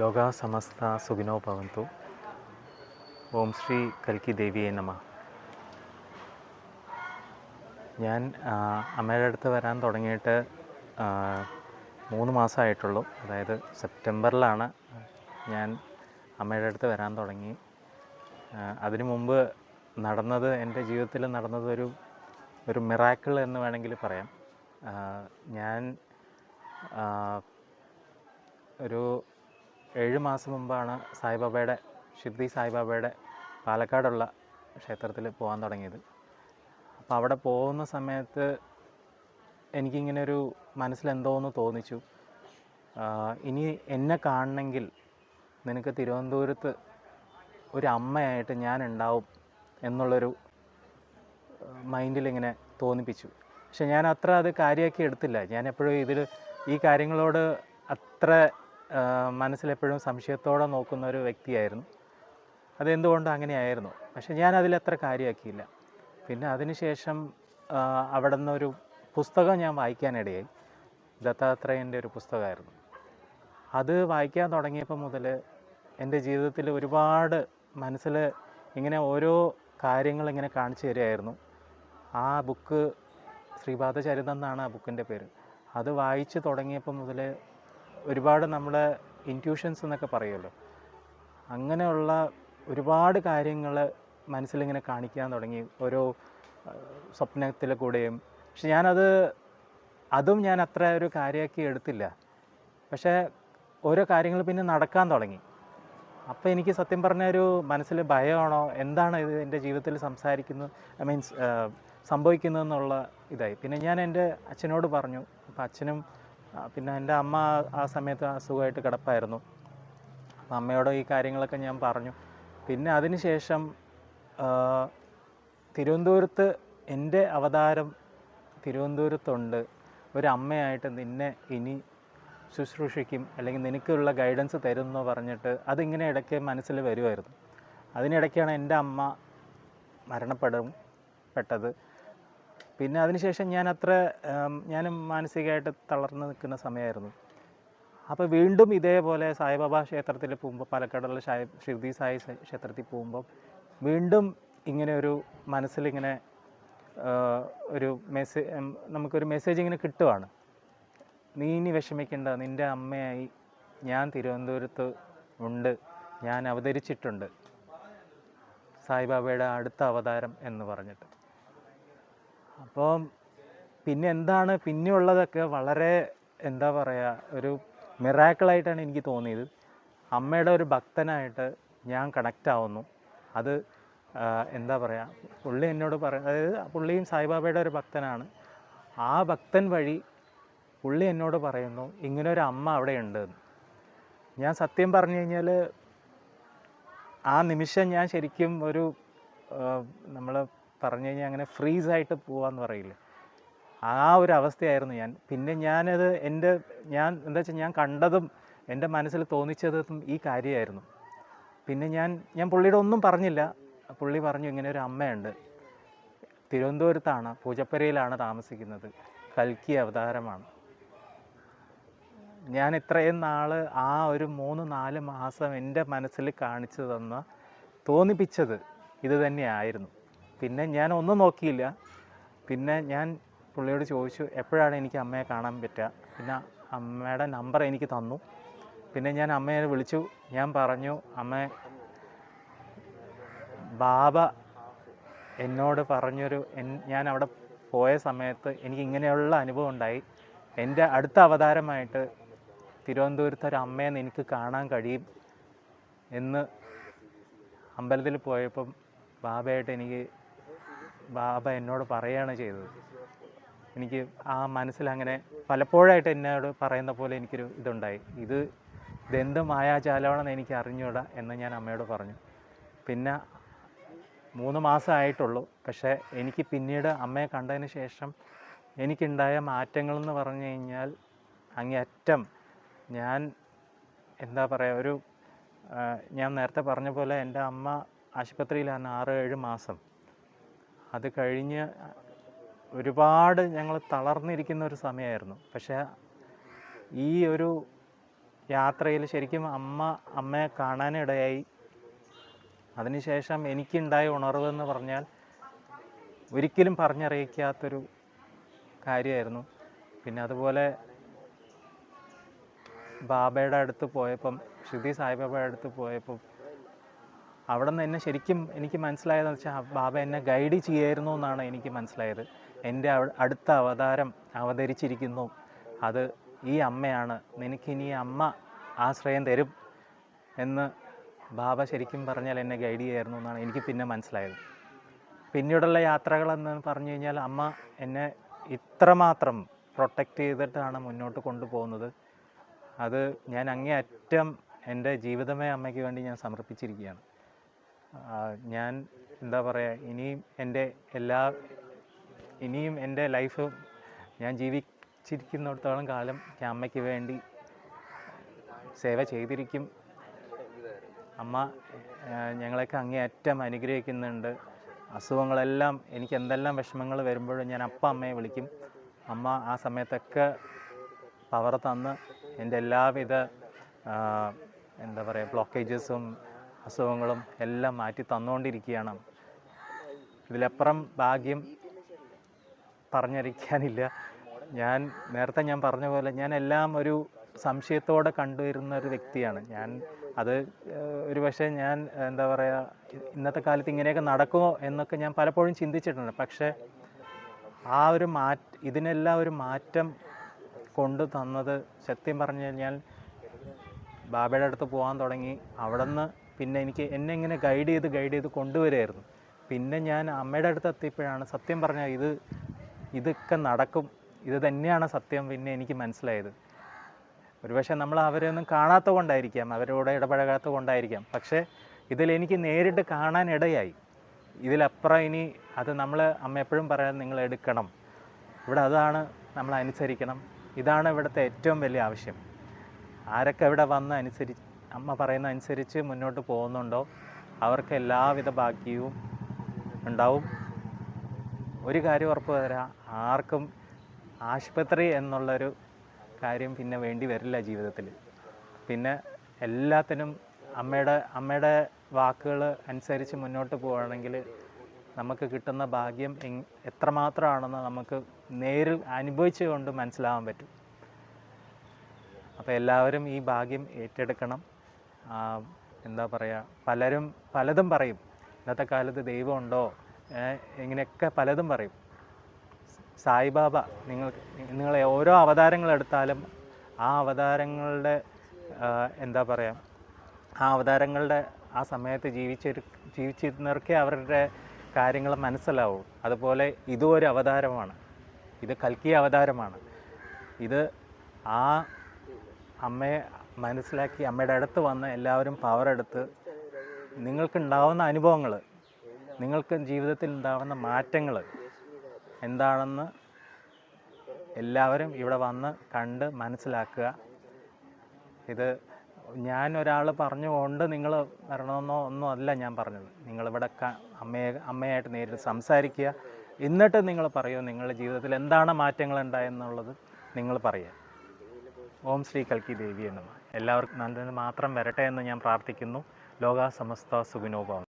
ലോക സമസ്ത സുഖിനോ ഭവന്തു. ഓം ശ്രീ കൽക്കി ദേവിയെ നമ. ഞാൻ അമ്മയുടെ അടുത്ത് വരാൻ തുടങ്ങിയിട്ട് മൂന്ന് മാസമായിട്ടുള്ളൂ. അതായത് സെപ്റ്റംബറിലാണ് ഞാൻ അമ്മയുടെ അടുത്ത് വരാൻ തുടങ്ങി. അതിനു മുമ്പ് നടന്നത് എന്റെ ജീവിതത്തിൽ നടന്നത് ഒരു ഒരു മിറാക്കിൾ എന്ന് വേണമെങ്കിൽ പറയാം. ഞാൻ ഒരു ഏഴ് മാസം മുമ്പാണ് സായിബാബയുടെ ഷിർദി സായിബാബയുടെ പാലക്കാടുള്ള ക്ഷേത്രത്തിൽ പോകാൻ തുടങ്ങിയത്. അപ്പോൾ അവിടെ പോകുന്ന സമയത്ത് എനിക്കിങ്ങനെ ഒരു മനസ്സിലെന്തോന്ന് തോന്നിച്ചു. ഇനി എന്നെ കാണണമെങ്കിൽ നിനക്ക് തിരുവനന്തപുരത്ത് ഒരു അമ്മയായിട്ട് ഞാൻ ഉണ്ടാവും എന്നുള്ളൊരു മൈൻഡിലിങ്ങനെ തോന്നിപ്പിച്ചു. പക്ഷെ ഞാൻ അത്ര അത് കാര്യമാക്കി എടുത്തില്ല. ഞാൻ എപ്പോഴും ഇതിൽ ഈ കാര്യങ്ങളോട് അത്ര മനസ്സിലെപ്പോഴും സംശയത്തോടെ നോക്കുന്ന ഒരു വ്യക്തിയായിരുന്നു. അതെന്തുകൊണ്ട് അങ്ങനെയായിരുന്നു? പക്ഷേ ഞാൻ അതിലത്ര കാര്യമാക്കിയില്ല. പിന്നെ അതിനുശേഷം അവിടെ നിന്നൊരു പുസ്തകം ഞാൻ വായിക്കാനിടയായി. ദത്താത്രേയന്റെ ഒരു പുസ്തകമായിരുന്നു. അത് വായിക്കാൻ തുടങ്ങിയപ്പോൾ മുതൽ എന്റെ ജീവിതത്തിൽ ഒരുപാട് മനസ്സിൽ ഇങ്ങനെ ഓരോ കാര്യങ്ങൾ ഇങ്ങനെ കാണിച്ചു തരികയായിരുന്നു. ആ ബുക്ക് ശ്രീപാദചരിതം എന്നാണ് ആ ബുക്കിന്റെ പേര്. അത് വായിച്ച് തുടങ്ങിയപ്പോൾ മുതൽ ഒരുപാട് നമ്മൾ ഇന്റ്യൂഷൻസ് എന്നൊക്കെ പറയുമല്ലോ. അങ്ങനെയുള്ള ഒരുപാട് കാര്യങ്ങൾ മനസ്സിലിങ്ങനെ കാണിക്കാൻ തുടങ്ങി. ഓരോ സ്വപ്നത്തിൽ കൂടെയും. പക്ഷെ ഞാനത് അതും ഞാൻ അത്ര ഒരു കാര്യമാക്കി എടുത്തില്ല. പക്ഷേ ഓരോ കാര്യങ്ങൾ പിന്നെ നടക്കാൻ തുടങ്ങി. അപ്പോൾ എനിക്ക് സത്യം പറഞ്ഞ ഒരു മനസ്സിൽ ഭയമാണോ എന്താണ് ഇത് എന്റെ ജീവിതത്തിൽ സംസാരിക്കുന്നത് ഐ മീൻസ് സംഭവിക്കുന്നതെന്നുള്ള ഇതായി. പിന്നെ ഞാൻ എന്റെ അച്ഛനോട് പറഞ്ഞു. അപ്പോൾ അച്ഛനും പിന്നെ എന്റെ അമ്മ ആ സമയത്ത് അസുഖമായിട്ട് കിടപ്പായിരുന്നു. അപ്പം അമ്മയോട് ഈ കാര്യങ്ങളൊക്കെ ഞാൻ പറഞ്ഞു. പിന്നെ അതിനുശേഷം തിരുവനന്തപുരത്ത് എന്റെ അവതാരം തിരുവനന്തപുരത്തുണ്ട്. ഒരു അമ്മയായിട്ട് നിന്നെ ഇനി ശുശ്രൂഷിക്കും അല്ലെങ്കിൽ നിനക്കുള്ള ഗൈഡൻസ് തരും എന്ന് പറഞ്ഞിട്ട് അതിങ്ങനെ ഇടയ്ക്ക് മനസ്സിൽ വരുമായിരുന്നു. അതിനിടയ്ക്കാണ് എന്റെ അമ്മ മരണപ്പെടും പെട്ടത്. പിന്നെ അതിനുശേഷം ഞാൻ അത്ര ഞാൻ മാനസികമായിട്ട് തളർന്നു നിൽക്കുന്ന സമയമായിരുന്നു. അപ്പോൾ വീണ്ടും ഇതേപോലെ സായിബാബ ക്ഷേത്രത്തിൽ പോകുമ്പോൾ പാലക്കാടുള്ള ഷായ ഷിർദി സായി ക്ഷേത്രത്തിൽ പോകുമ്പോൾ വീണ്ടും ഇങ്ങനെ ഒരു മനസ്സിലിങ്ങനെ ഒരു മെസ്സേജ് നമുക്കൊരു മെസ്സേജ് ഇങ്ങനെ കിട്ടുവാണ്. നീ ഇനി വിഷമിക്കേണ്ട നിന്റെ അമ്മയായി ഞാൻ തിരുവനന്തപുരത്ത് ഉണ്ട് ഞാൻ അവതരിച്ചിട്ടുണ്ട്. സായിബാബയുടെ അടുത്ത അവതാരം എന്ന് പറഞ്ഞിട്ട്. അപ്പം പിന്നെ എന്താണ് പിന്നെയുള്ളതൊക്കെ വളരെ എന്താ പറയുക ഒരു മിറാക്കിളായിട്ടാണ് എനിക്ക് തോന്നിയത്. അമ്മയുടെ ഒരു ഭക്തനായിട്ട് ഞാൻ കണക്റ്റ് ആവുന്നു. അത് എന്താ പറയുക പുള്ളി എന്നോട് പറ അതായത് പുള്ളിയും സായിബാബയുടെ ഒരു ഭക്തനാണ്. ആ ഭക്തൻ വഴി പുള്ളി എന്നോട് പറയുന്നു ഇങ്ങനെ ഒരു അമ്മ അവിടെ ഉണ്ട്. ഞാൻ സത്യം പറഞ്ഞു കഴിഞ്ഞാൽ ആ നിമിഷം ഞാൻ ശരിക്കും ഒരു നമ്മൾ പറഞ്ഞു കഴിഞ്ഞാൽ അങ്ങനെ ഫ്രീസായിട്ട് പോവാന്ന് പറയില്ലേ? ആ ഒരു അവസ്ഥയായിരുന്നു ഞാൻ. പിന്നെ ഞാനത് എന്റെ ഞാൻ എന്താ വെച്ചാൽ ഞാൻ കണ്ടതും എന്റെ മനസ്സിൽ തോന്നിച്ചതും ഈ കാര്യമായിരുന്നു. പിന്നെ ഞാൻ ഞാൻ പുള്ളിയുടെ ഒന്നും പറഞ്ഞില്ല. പുള്ളി പറഞ്ഞു ഇങ്ങനെ ഒരു അമ്മയുണ്ട്. തിരുവനന്തപുരത്താണ് പൂജപ്പരയിലാണ് താമസിക്കുന്നത്. കൽക്കി അവതാരമാണ്. ഞാൻ ഇത്രയും നാൾ ആ ഒരു മൂന്ന് നാല് മാസം എന്റെ മനസ്സിൽ കാണിച്ചു തന്ന തോന്നിപ്പിച്ചത് ഇത് തന്നെയായിരുന്നു. പിന്നെ ഞാൻ ഒന്നും നോക്കിയില്ല. പിന്നെ ഞാൻ പുള്ളിയോട് ചോദിച്ചു എപ്പോഴാണ് എനിക്ക് അമ്മയെ കാണാൻ പറ്റുക? പിന്നെ അമ്മയുടെ നമ്പർ എനിക്ക് തന്നു. പിന്നെ ഞാൻ അമ്മയെ വിളിച്ചു. ഞാൻ പറഞ്ഞു അമ്മ ബാബ എന്നോട് പറഞ്ഞൊരു ഞാൻ അവിടെ പോയ സമയത്ത് എനിക്ക് ഇങ്ങനെയുള്ള അനുഭവം ഉണ്ടായി. എന്റെ അടുത്ത അവതാരമായിട്ട് തിരുവനന്തപുരത്ത് ഒരു അമ്മയെ എനിക്ക് കാണാൻ കഴിയും എന്ന് അമ്പലത്തിൽ പോയപ്പം ബാബയായിട്ട് എനിക്ക് ബാബ എന്നോട് പറയുകയാണ് ചെയ്തത്. എനിക്ക് ആ മനസ്സിലങ്ങനെ പലപ്പോഴായിട്ട് എന്നോട് പറയുന്ന പോലെ എനിക്കൊരു ഇതുണ്ടായി. ഇത് ഇതെന്ത് മായാജാലമാണെന്ന് എനിക്ക് അറിഞ്ഞൂടാ എന്ന് ഞാൻ അമ്മയോട് പറഞ്ഞു. പിന്നെ മൂന്ന് മാസമായിട്ടുള്ളൂ പക്ഷേ എനിക്ക് പിന്നീട് അമ്മയെ കണ്ടതിന് ശേഷം എനിക്കുണ്ടായ മാറ്റങ്ങളെന്ന് പറഞ്ഞു കഴിഞ്ഞാൽ അങ്ങേയറ്റം ഞാൻ എന്താ പറയുക ഒരു ഞാൻ നേരത്തെ പറഞ്ഞ പോലെ എന്റെ അമ്മ ആശുപത്രിയിലാണ് ആറ് ഏഴ് മാസം. അത് കഴിഞ്ഞ് ഒരുപാട് ഞങ്ങൾ തളർന്നിരിക്കുന്ന ഒരു സമയമായിരുന്നു. പക്ഷേ ഈ ഒരു യാത്രയിൽ ശരിക്കും അമ്മ അമ്മയെ കാണാനിടയായി. അതിനുശേഷം എനിക്കുണ്ടായ ഉണർവ് എന്ന് പറഞ്ഞാൽ ഒരിക്കലും പറഞ്ഞറിയിക്കാത്തൊരു കാര്യമായിരുന്നു. പിന്നെ അതുപോലെ ബാബയുടെ അടുത്ത് പോയപ്പം ശ്രുതി സായിബാബയുടെ അടുത്ത് പോയപ്പം അവിടെ നിന്ന് എന്നെ ശരിക്കും എനിക്ക് മനസ്സിലായതെന്ന് വെച്ചാൽ ബാബ എന്നെ ഗൈഡ് ചെയ്യായിരുന്നു എന്നാണ് എനിക്ക് മനസ്സിലായത്. എന്റെ അടുത്ത അവതാരം അവതരിച്ചിരിക്കുന്നു. അത് ഈ അമ്മയാണ്. നിനക്കിനി ഇനി അമ്മ ആശ്രയം തരും എന്ന് ബാബ ശരിക്കും പറഞ്ഞാൽ എന്നെ ഗൈഡ് ചെയ്യായിരുന്നു എന്നാണ് എനിക്ക് പിന്നെ മനസ്സിലായത്. പിന്നീടുള്ള യാത്രകളെന്ന് പറഞ്ഞു കഴിഞ്ഞാൽ അമ്മ എന്നെ ഇത്രമാത്രം പ്രൊട്ടക്റ്റ് ചെയ്തിട്ടാണ് മുന്നോട്ട് കൊണ്ടുപോകുന്നത്. അത് ഞാൻ അങ്ങേയറ്റം എന്റെ ജീവിതമേ അമ്മയ്ക്ക് വേണ്ടി ഞാൻ സമർപ്പിച്ചിരിക്കുകയാണ്. ഞാൻ എന്താ പറയുക ഇനിയും എന്റെ എല്ലാ ഇനിയും എന്റെ ലൈഫ് ഞാൻ ജീവിച്ചിരിക്കുന്നിടത്തോളം കാലം അമ്മയ്ക്ക് വേണ്ടി സേവ ചെയ്തിരിക്കും. അമ്മ ഞങ്ങളെയൊക്കെ അങ്ങേയറ്റം അനുഗ്രഹിക്കുന്നുണ്ട്. അസുഖങ്ങളെല്ലാം എനിക്ക് എന്തെല്ലാം വിഷമങ്ങൾ വരുമ്പോഴും ഞാൻ അപ്പ അമ്മയെ വിളിക്കും. അമ്മ ആ സമയത്തൊക്കെ പവർ തന്ന് എന്റെ എല്ലാവിധ എന്താ പറയുക ബ്ലോക്കേജസും അസുഖങ്ങളും എല്ലാം മാറ്റി തന്നുകൊണ്ടിരിക്കുകയാണ് ഇതിലപ്പുറം ഭാഗ്യം പറഞ്ഞറിയിക്കാനില്ല ഞാൻ നേരത്തെ ഞാൻ പറഞ്ഞ പോലെ ഞാൻ എല്ലാം ഒരു സംശയത്തോടെ കണ്ടുവരുന്ന ഒരു വ്യക്തിയാണ്. ഞാൻ അത് ഒരു പക്ഷേ ഞാൻ എന്താ പറയുക ഇന്നത്തെ കാലത്ത് ഇങ്ങനെയൊക്കെ നടക്കുമോ എന്നൊക്കെ ഞാൻ പലപ്പോഴും ചിന്തിച്ചിട്ടുണ്ട്. പക്ഷേ ആ ഒരു മാറ്റ ഇതിനെല്ലാം ഒരു മാറ്റം കൊണ്ടു തന്നത് സത്യം പറഞ്ഞു കഴിഞ്ഞാൽ ബാബയുടെ അടുത്ത് പോകാൻ തുടങ്ങി. അവിടെ നിന്ന് പിന്നെ എനിക്ക് എന്നെ ഇങ്ങനെ ഗൈഡ് ചെയ്ത് ഗൈഡ് ചെയ്ത് കൊണ്ടുവരുമായിരുന്നു പിന്നെ ഞാൻ അമ്മയുടെ അടുത്ത് എത്തിയപ്പോഴാണ് സത്യം പറഞ്ഞാൽ ഇത് ഇതൊക്കെ നടക്കും. ഇത് തന്നെയാണ് സത്യം പിന്നെ എനിക്ക് മനസ്സിലായത്. ഒരുപക്ഷെ നമ്മൾ അവരെ ഒന്നും കാണാത്ത കൊണ്ടായിരിക്കാം അവരോട് ഇടപഴകാത്ത കൊണ്ടായിരിക്കാം. പക്ഷേ ഇതിൽ എനിക്ക് നേരിട്ട് കാണാൻ ഇടയായി. ഇതിലപ്പുറം ഇനി അത് നമ്മൾ അമ്മ എപ്പോഴും പറയാൻ നിങ്ങൾ എടുക്കണം. ഇവിടെ അതാണ് നമ്മൾ അനുസരിക്കണം. ഇതാണ് ഇവിടുത്തെ ഏറ്റവും വലിയ ആവശ്യം. ആരൊക്കെ ഇവിടെ വന്ന് അനുസരിച്ച് അമ്മ പറയുന്ന അനുസരിച്ച് മുന്നോട്ട് പോകുന്നുണ്ടോ? അവർക്ക് എല്ലാവിധ ഭാഗ്യവും ഉണ്ടാവും. ഒരു കാര്യം ഉറപ്പ് തരാം ആർക്കും ആശുപത്രി എന്നുള്ളൊരു കാര്യം പിന്നെ വേണ്ടി വരില്ല ജീവിതത്തിൽ. പിന്നെ എല്ലാത്തിനും അമ്മയുടെ അമ്മയുടെ വാക്കുകൾ അനുസരിച്ച് മുന്നോട്ട് പോവുകയാണെങ്കിൽ നമുക്ക് കിട്ടുന്ന ഭാഗ്യം എത്രമാത്രമാണെന്ന് നമുക്ക് നേരിൽ അനുഭവിച്ചുകൊണ്ട് മനസ്സിലാവാൻ പറ്റും. അപ്പോൾ എല്ലാവരും ഈ ഭാഗ്യം ഏറ്റെടുക്കണം. എന്താ പറയുക പലരും പലതും പറയും. ഇന്നത്തെ കാലത്ത് ദൈവമുണ്ടോ? ഇങ്ങനെയൊക്കെ പലതും പറയും. സായിബാബ നിങ്ങൾ നിങ്ങളെ ഓരോ അവതാരങ്ങൾ എടുത്താലും ആ അവതാരങ്ങളുടെ എന്താ പറയുക ആ അവതാരങ്ങളുടെ ആ സമയത്ത് ജീവിച്ചൊരു ജീവിച്ചിരുന്നവർക്കേ അവരുടെ കാര്യങ്ങൾ മനസ്സിലാവും. അതുപോലെ ഇതും ഒരു അവതാരമാണ്. ഇത് കൽക്കി അവതാരമാണ്. ഇത് ആ അമ്മയെ മനസ്സിലാക്കി അമ്മയുടെ അടുത്ത് വന്ന് എല്ലാവരും പവറെടുത്ത് നിങ്ങൾക്കുണ്ടാവുന്ന അനുഭവങ്ങൾ നിങ്ങൾക്ക് ജീവിതത്തിൽ ഉണ്ടാവുന്ന മാറ്റങ്ങൾ എന്താണെന്ന് എല്ലാവരും ഇവിടെ വന്ന് കണ്ട് മനസ്സിലാക്കുക. ഇത് ഞാൻ ഒരാൾ പറഞ്ഞുകൊണ്ട് നിങ്ങൾ വരണമെന്നോ ഒന്നും അല്ല ഞാൻ പറഞ്ഞത്. നിങ്ങളിവിടെ അമ്മയെ അമ്മയായിട്ട് നേരിട്ട് സംസാരിക്കുക. എന്നിട്ട് നിങ്ങൾ പറയൂ നിങ്ങളുടെ ജീവിതത്തിൽ എന്താണ് മാറ്റങ്ങൾ ഉണ്ടായെന്നുള്ളത് നിങ്ങൾ പറയുക. ഓം ശ്രീ കൽക്കി ദേവി എന്നും എല്ലാവർക്കും നല്ലത് മാത്രം വരട്ടെ എന്ന് ഞാൻ പ്രാർത്ഥിക്കുന്നു. ലോകാ സമസ്ത സുഖിനോഭവം